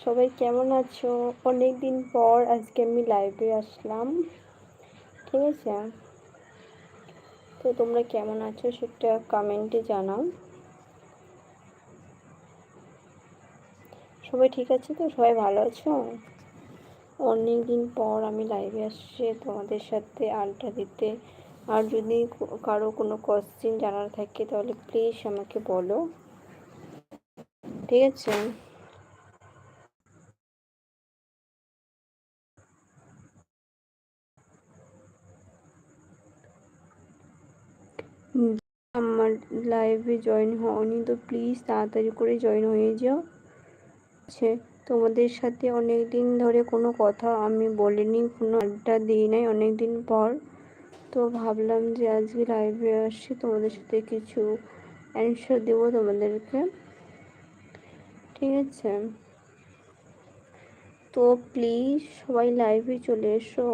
সবাই কেমন আছো? অনেক দিন পর আজকে আমি লাইভে আসলাম। ঠিক আছে? তো তোমরা কেমন আছো সেটা কমেন্টে জানাও। সবাই ঠিক আছে তো? সবাই ভালো আছো? অনেক দিন পর আমি লাইভে আসছি তোমাদের সাথে আড্ডা দিতে। আর যদি কারও কোনো কোশ্চেন জানার থাকে তাহলে প্লিজ আমাকে বলো। ঠিক আছে? আমার লাইভে জয়েন হওনি, তো প্লিজ তাড়াতাড়ি করে জয়েন হয়ে যাও। আছে তোমাদের সাথে অনেক দিন ধরে কোনো কথা আমি বলিনি, কোনো আড্ডা দিই নাই অনেক দিন পর। তো ভাবলাম যে আজকে লাইভে আসছি তোমাদের সাথে কিছু অ্যান্সার দেবো তোমাদেরকে। ঠিক আছে? তো প্লিজ সবাই লাইভে চলে এসো।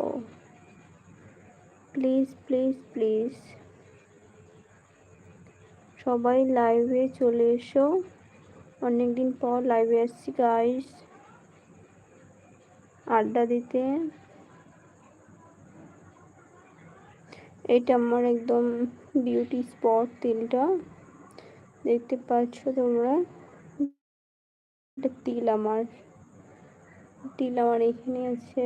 প্লিজ প্লিজ প্লিজ সবাই লাইভে চলে এসো। অনেকদিন পর লাইভে আসছি গাইস আড্ডা দিতে। এটা আমার একদম বিউটি স্পট তিলটা। দেখতে পাচ্ছ তোমরা? তিল আমার। তিল আমার এখানে আছে।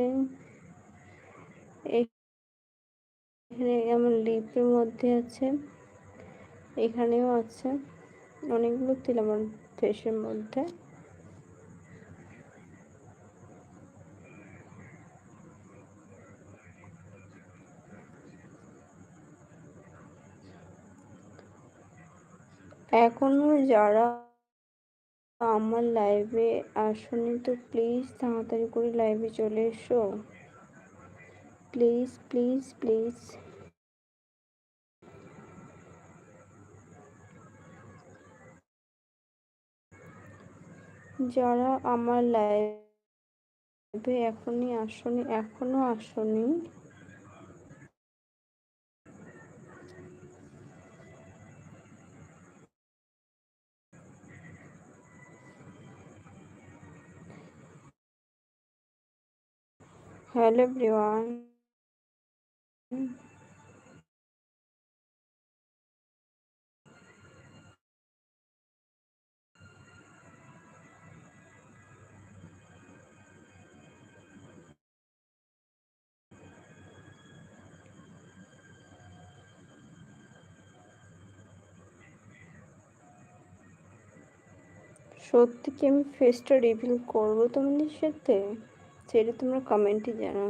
এখানে আমার লিপের মধ্যে আছে। এখানেও আছে। অনেকগুলো তিল আমার ফেসের মধ্যে। এখনও যারা আমার লাইভে আসনি, তো প্লিজ তাড়াতাড়ি করে লাইভে চলে এসো। প্লিজ প্লিজ প্লিজ যারা আমার লাইভে এখনই আসনি এখনও আসনি। Hello everyone. সত্যি কি আমি ফেসটা রিভিল করব তোমাদের সাথে? সেটা তোমরা কমেন্টে জানাও।